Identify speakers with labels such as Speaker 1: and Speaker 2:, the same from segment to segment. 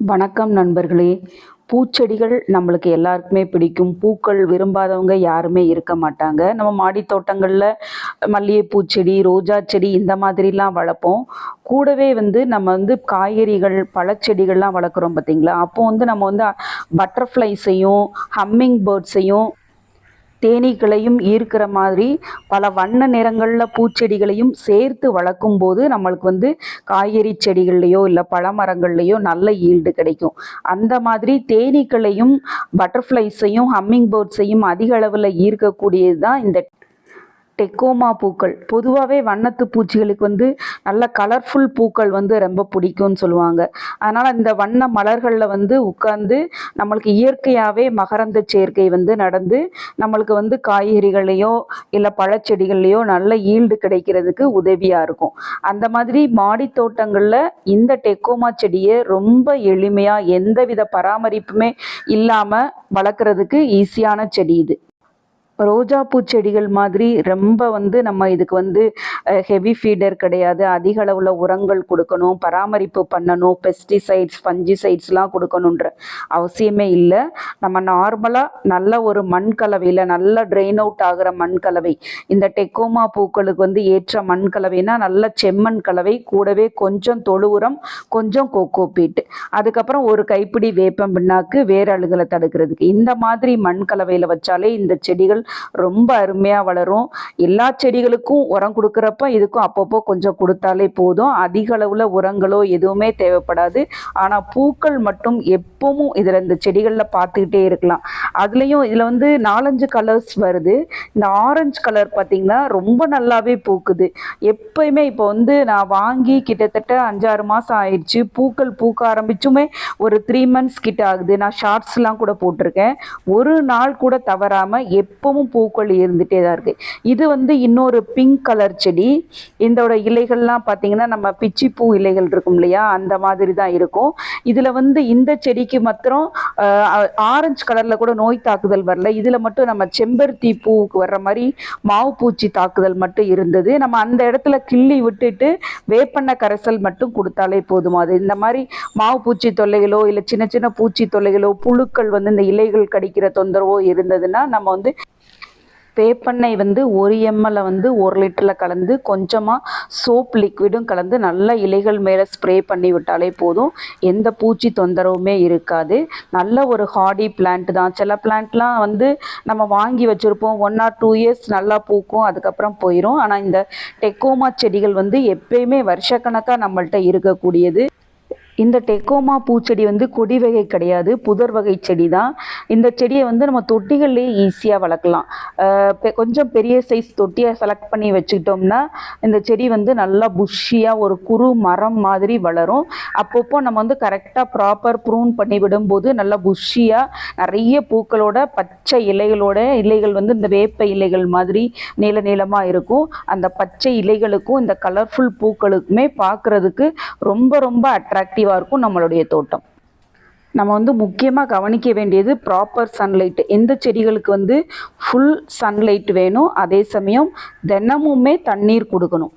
Speaker 1: வணக்கம் நண்பர்களே. பூச்செடிகள் நம்மளுக்கு எல்லாருக்குமே பிடிக்கும். பூக்கள் விரும்பாதவங்க யாருமே இருக்க மாட்டாங்க. நம்ம மாடி தோட்டங்களில் மல்லிகைப்பூ செடி ரோஜா செடி இந்த மாதிரிலாம் வளர்ப்போம். கூடவே வந்து நம்ம வந்து காய்கறிகள் பழச்செடிகள்லாம் வளர்க்குறோம் பார்த்தீங்களா அப்போ வந்து நம்ம வந்து பட்டர்ஃப்ளைஸையும் ஹம்மிங் பேர்ட்ஸையும் தேனீக்களையும் ஈர்க்கிற மாதிரி பல வண்ண நிறங்களில் பூச்செடிகளையும் சேர்த்து வளர்க்கும் போது நம்மளுக்கு வந்து காய்கறி செடிகள்லையோ இல்லை பழமரங்கள்லையோ நல்ல ஈல்டு கிடைக்கும். அந்த மாதிரி தேனீக்களையும் பட்டர்ஃப்ளைஸையும் ஹம்மிங் பேர்ட்ஸையும் அதிக அளவில் ஈர்க்கக்கூடியது தான் இந்த டெக்கோமா பூக்கள். பொதுவாகவே வண்ணத்து பூச்சிகளுக்கு வந்து நல்ல கலர்ஃபுல் பூக்கள் வந்து ரொம்ப பிடிக்கும்னு சொல்லுவாங்க. அதனால் இந்த வண்ண மலர்களில் வந்து உட்கார்ந்து நம்மளுக்கு இயற்கையாகவே மகரந்த சேர்க்கை வந்து நடந்து நம்மளுக்கு வந்து காய்கறிகளையோ இல்லை பழச்செடிகள்லையோ நல்ல ஈல்டு கிடைக்கிறதுக்கு உதவியாக இருக்கும். அந்த மாதிரி மாடி தோட்டங்களில் இந்த டெக்கோமா செடியை ரொம்ப எளிமையாக எந்தவித பராமரிப்புமே இல்லாமல் வளர்க்குறதுக்கு ஈஸியான செடி இது. ரோஜா பூச்செடிகள் மாதிரி ரொம்ப வந்து நம்ம இதுக்கு வந்து ஹெவி ஃபீடர் கிடையாது. அதிக அளவில் உரங்கள் கொடுக்கணும் பராமரிப்பு பண்ணணும் பெஸ்டிசைட்ஸ் பஞ்சிசைட்ஸ்லாம் கொடுக்கணுன்ற அவசியமே இல்லை. நம்ம நார்மலாக நல்ல ஒரு மண் கலவையில் நல்ல ட்ரெயின் அவுட் ஆகிற மண் கலவை இந்த டெக்கோமா பூக்களுக்கு வந்து ஏற்ற மண் கலவைனா நல்ல செம்மண் கலவை கூடவே கொஞ்சம் தொழு உரம் கொஞ்சம் கோகோ பீட்டு அதுக்கப்புறம் ஒரு கைப்பிடி வேப்பம் பின்னாக்கு வேரழுகளை தடுக்கிறதுக்கு. இந்த மாதிரி மண் கலவையில் வச்சாலே இந்த செடிகள் ரொம்ப அருமையாக வளரும். எல்லா செடிகளுக்கும் உரம் கொடுக்குறப்ப இதுக்கும் அப்பப்போ கொஞ்சம் கொடுத்தாலே போதும். அதிக அளவில் உரங்களோ எதுவுமே தேவைப்படாது. ஆனால் பூக்கள் மட்டும் எப்பவும் இதில் இந்த செடிகளில் பார்த்துக்கிட்டே இருக்கலாம். அதுலேயும் இதில் வந்து நாலஞ்சு கலர்ஸ் வருது. இந்த ஆரஞ்சு கலர் பார்த்திங்கன்னா ரொம்ப நல்லாவே பூக்குது. எப்பயுமே இப்போ வந்து நான் வாங்கி கிட்டத்தட்ட அஞ்சாறு மாதம் ஆயிடுச்சு. பூக்கள் பூக்க ஆரம்பிச்சுமே ஒரு த்ரீ மந்த்ஸ் கிட்ட ஆகுது. நான் ஷார்ட்ஸ்லாம் கூட போட்டிருக்கேன். ஒரு நாள் கூட தவறாமல் எப்பவும் பூக்கள் இருந்துகிட்டே தான் இருக்குது இது வந்து இன்னொரு பிங்க் கலர் செடி. இதோட இலைகள்லாம் பார்த்தீங்கன்னா நம்ம பிச்சிப்பூ இலைகள் இருக்கும் இல்லையா? அந்த மாதிரி தான் இருக்கும். இதில் வந்து இந்த செடிக்கு மாத்திரம் ஆரஞ்சு கலரில் கூட நோய் தாக்குதல் வரல. இதில் மட்டும் நம்ம செம்பருத்தி பூவுக்கு வர்ற மாதிரி மாவு பூச்சி தாக்குதல் மட்டும் இருந்தது. நம்ம அந்த இடத்துல கிள்ளி விட்டுட்டு வேப்பெண்ணெய் கரைசல் மட்டும் கொடுத்தாலே போதும். அது இந்த மாதிரி மாவு பூச்சி தொல்லைகளோ இல்லை சின்ன சின்ன பூச்சி தொல்லைகளோ புழுக்கள் வந்து இந்த இலைகள் கடிக்கிற தொந்தரவோ இருந்ததுன்னா நம்ம வந்து வேப்பெண்ணெய் வந்து ஒரு எம்எல்ல வந்து ஒரு லிட்டரில் கலந்து கொஞ்சமாக சோப் லிக்விடும் கலந்து நல்ல இலைகள் மேலே ஸ்ப்ரே பண்ணி விட்டாலே போதும். எந்த பூச்சி தொந்தரவுமே இருக்காது. நல்ல ஒரு ஹார்டி பிளான்ட் தான். சில பிளான்ட்லாம் வந்து நம்ம வாங்கி வச்சுருப்போம். ஒன் ஆர் டூ இயர்ஸ் நல்லா பூக்கும் அதுக்கப்புறம் போயிடும் ஆனால் இந்த டெக்கோமா செடிகள் வந்து எப்பயுமே வருஷக்கணக்காக நம்மள்கிட்ட இருக்கக்கூடியது. இந்த டெக்கோமா பூச்செடி வந்து கொடி வகை கிடையாது புதர் வகை செடி தான் இந்த செடியை வந்து நம்ம தொட்டிகள்லேயே ஈஸியாக வளர்க்கலாம். பெ- கொஞ்சம் பெரிய சைஸ் தொட்டியை செலக்ட் பண்ணி வச்சுக்கிட்டோம்னா இந்த செடி வந்து நல்லா புஷ்ஷியாக ஒரு குறு மரம் மாதிரி வளரும். அப்பப்போ நம்ம வந்து கரெக்டாக ப்ராப்பர் ப்ரூன் பண்ணி விடும்போது நல்லா புஷ்ஷியாக நிறைய பூக்களோட பச்சை இலைகளோட இலைகள் வந்து இந்த வேப்ப இலைகள் மாதிரி நீள நீளமாக இருக்கும். அந்த பச்சை இலைகளுக்கும் இந்த கலர்ஃபுல் பூக்களுக்குமே பார்க்குறதுக்கு ரொம்ப ரொம்ப அட்ராக்டிவாக இருக்கும் நம்மளுடைய தோட்டம். நம்ம வந்து முக்கியமாக கவனிக்க வேண்டியது ப்ராப்பர் சன்லைட் எந்த செடிகளுக்கு வந்து ஃபுல் சன்லைட் வேணும் அதே சமயம் தினமுமே தண்ணீர் கொடுக்கணும்.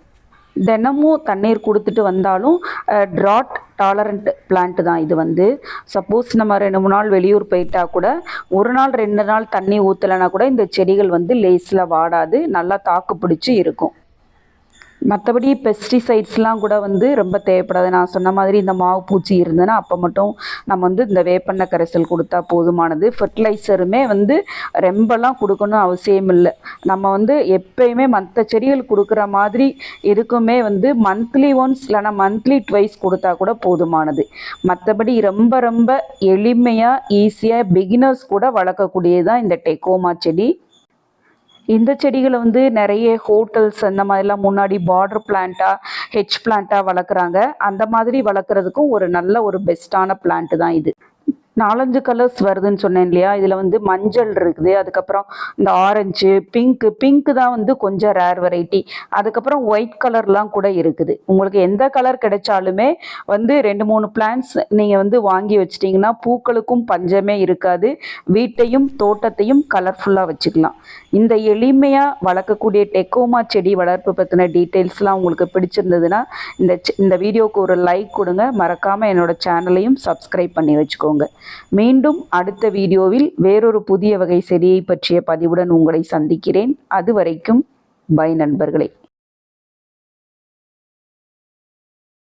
Speaker 1: தினமும் தண்ணீர் கொடுத்துட்டு வந்தாலும் ட்ராட் டாலரண்ட் பிளான்ட் தான் இது வந்து. சப்போஸ் நம்ம ரெண்டு மூணு நாள் வெளியூர் போயிட்டா கூட ஒரு நாள் ரெண்டு நாள் தண்ணி ஊற்றலைன்னா கூட இந்த செடிகள் வந்து லேஸில் வாடாது நல்லா தாக்கு பிடிச்சி இருக்கும். மற்றபடி பெஸ்டிசைட்ஸ்லாம் கூட வந்து ரொம்ப தேவைப்படாது. நான் சொன்ன மாதிரி இந்த மாவு பூச்சி இருந்ததுன்னா அப்போ மட்டும் நம்ம வந்து இந்த வேப்பெண்ணெய் கரைசல் கொடுத்தா போதுமானது. ஃபெர்டிலைசருமே வந்து ரொம்பலாம் கொடுக்கணும் அவசியம் இல்லை. நம்ம வந்து எப்பயுமே மற்ற செடிகள் கொடுக்குற மாதிரி இருக்குமே வந்து மந்த்லி ஒன்ஸ் இல்லைனா மந்த்லி ட்வைஸ் கொடுத்தா கூட போதுமானது. மற்றபடி ரொம்ப ரொம்ப எளிமையாக ஈஸியாக பிகினர்ஸ் கூட வளர்க்கக்கூடியது தான் இந்த டெக்கோமா செடி. இந்த செடிகளை வந்து நிறைய ஹோட்டல்ஸ் அந்த மாதிரிலாம் முன்னாடி பார்டர் பிளான்ட்டாக ஹெச் பிளான்ட்டாக வளர்க்குறாங்க. அந்த மாதிரி வளர்க்குறதுக்கும் ஒரு நல்ல ஒரு பெஸ்ட்டான பிளான்ட் தான் இது. நாலஞ்சு கலர்ஸ் வருதுன்னு சொன்னேன் இல்லையா? இதில் வந்து மஞ்சள் இருக்குது. அதுக்கப்புறம் இந்த ஆரஞ்சு பிங்க்கு பிங்க்கு தான் வந்து கொஞ்சம் ரேர் வெரைட்டி அதுக்கப்புறம் ஒயிட் கலர்லாம் கூட இருக்குது. உங்களுக்கு எந்த கலர் கிடைச்சாலுமே வந்து ரெண்டு மூணு பிளான்ஸ் நீங்கள் வந்து வாங்கி வச்சிட்டிங்கன்னா பூக்களுக்கும் பஞ்சமே இருக்காது. வீட்டையும் தோட்டத்தையும் கலர்ஃபுல்லாக வச்சுக்கலாம். இந்த எளிமையாக வளர்க்கக்கூடிய டெக்கோமா செடி வளர்ப்பு பற்றின டீட்டெயில்ஸ்லாம் உங்களுக்கு பிடிச்சிருந்ததுன்னா இந்த இந்த வீடியோவுக்கு ஒரு லைக் கொடுங்க. மறக்காமல் என்னோட சேனலையும் சப்ஸ்கிரைப் பண்ணி வச்சுக்கோங்க. மீண்டும் அடுத்த வீடியோவில் வேறொரு புதிய வகை செடியை பற்றிய பதிவுடன் உங்களை சந்திக்கிறேன். அதுவரைக்கும் பை நண்பர்களே.